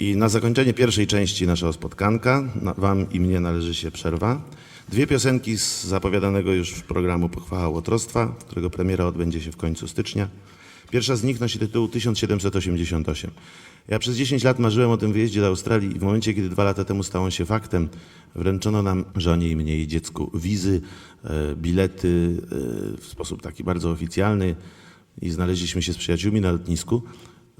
I na zakończenie pierwszej części naszego spotkanka, wam i mnie należy się przerwa. Dwie piosenki z zapowiadanego już programu Pochwała Łotrostwa, którego premiera odbędzie się w końcu stycznia. Pierwsza z nich nosi tytuł 1788. Ja przez 10 lat marzyłem o tym wyjeździe do Australii i w momencie, kiedy dwa lata temu stało się faktem, wręczono nam, żonie i mnie i dziecku, wizy, e, bilety e, w sposób taki bardzo oficjalny i znaleźliśmy się z przyjaciółmi na lotnisku.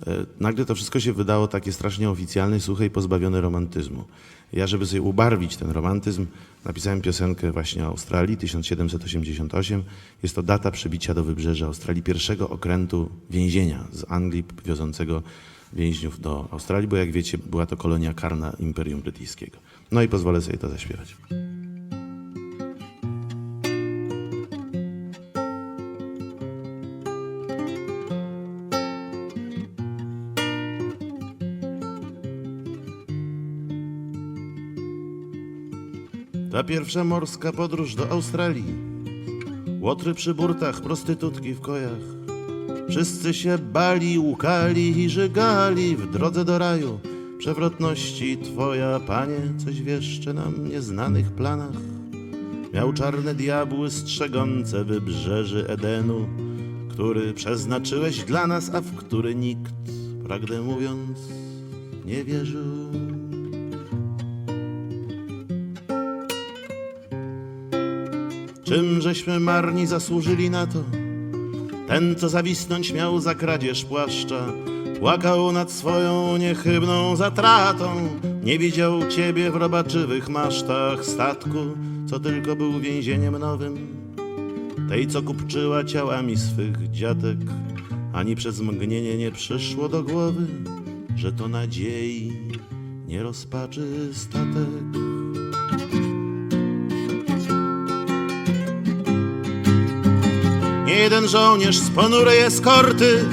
E, Nagle to wszystko się wydało takie strasznie oficjalne, suche i pozbawione romantyzmu. Ja, żeby sobie ubarwić ten romantyzm, napisałem piosenkę właśnie o Australii, 1788. Jest to data przybicia do wybrzeża Australii pierwszego okrętu więzienia z Anglii wiozącego więźniów do Australii, bo jak wiecie, była to kolonia karna Imperium Brytyjskiego. No i pozwolę sobie to zaśpiewać. Ta pierwsza morska podróż do Australii. Łotry przy burtach, prostytutki w kojach. Wszyscy się bali, łukali i żygali w drodze do raju. Przewrotności twoja, panie, coś wieszczy nam nieznanych planach. Miał czarne diabły strzegące wybrzeży Edenu, który przeznaczyłeś dla nas, a w który nikt, prawdę mówiąc, nie wierzył. Czym żeśmy marni zasłużyli na to? Ten, co zawisnąć miał za kradzież płaszcza, płakał nad swoją niechybną zatratą. Nie widział ciebie w robaczywych masztach statku, co tylko był więzieniem nowym. Tej, co kupczyła ciałami swych dziadek, ani przez mgnienie nie przyszło do głowy, że to nadziei nie rozpaczy statek. Jeden żołnierz z ponurej eskorty,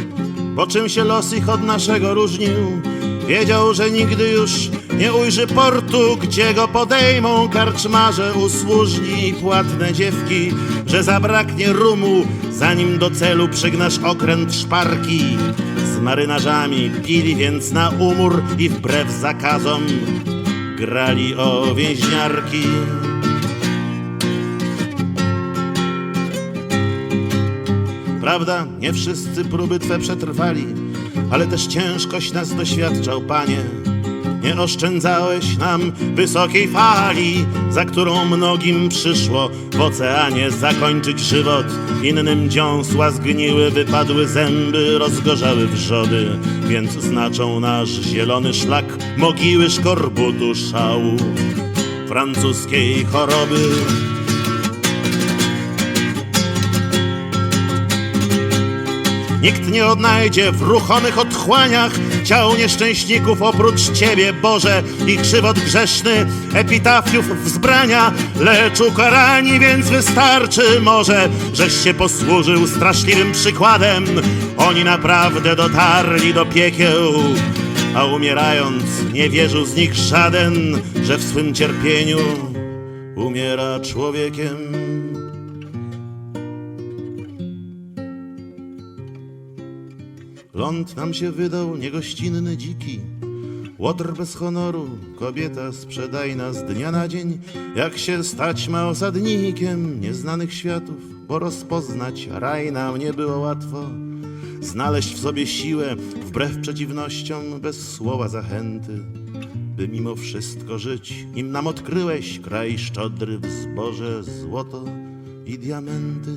po czym się los ich od naszego różnił. Wiedział, że nigdy już nie ujrzy portu, gdzie go podejmą karczmarze usłużni i płatne dziewki, że zabraknie rumu, zanim do celu przygnasz okręt szparki. Z marynarzami pili więc na umór i wbrew zakazom grali o więźniarki. Prawda, nie wszyscy próby Twe przetrwali, ale też ciężkość nas doświadczał, Panie. Nie oszczędzałeś nam wysokiej fali, za którą mnogim przyszło w oceanie zakończyć żywot. Innym dziąsła zgniły, wypadły zęby, rozgorzały wrzody, więc znaczą nasz zielony szlak mogiły szkorbutu szału francuskiej choroby. Nikt nie odnajdzie w ruchomych otchłaniach ciał nieszczęśników oprócz Ciebie, Boże, i krzywot grzeszny epitafiów wzbrania, lecz ukarani, więc wystarczy może, żeś się posłużył straszliwym przykładem. Oni naprawdę dotarli do piekieł, a umierając nie wierzył z nich żaden, że w swym cierpieniu umiera człowiekiem. Ląd nam się wydał niegościnny, dziki. Łotr bez honoru, kobieta sprzedajna z dnia na dzień, jak się stać ma osadnikiem nieznanych światów, bo rozpoznać raj nam nie było łatwo. Znaleźć w sobie siłę, wbrew przeciwnościom, bez słowa zachęty, by mimo wszystko żyć, nim nam odkryłeś kraj szczodry w zboże, złoto i diamenty.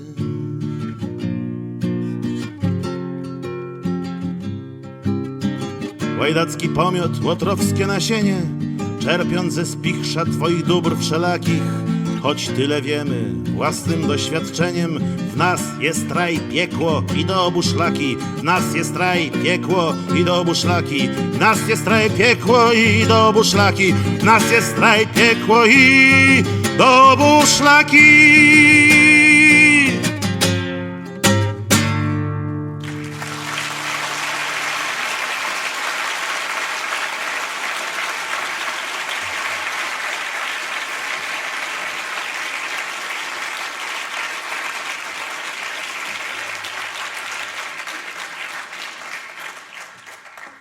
Łajdacki pomiot, łotrowskie nasienie, czerpiąc ze spichrza twoich dóbr wszelakich, choć tyle wiemy, własnym doświadczeniem, w nas jest raj, piekło i do obu szlaki, w nas jest raj, piekło i do obu szlaki, w nas jest raj, piekło i do obu szlaki, w nas jest raj, piekło i do obu szlaki.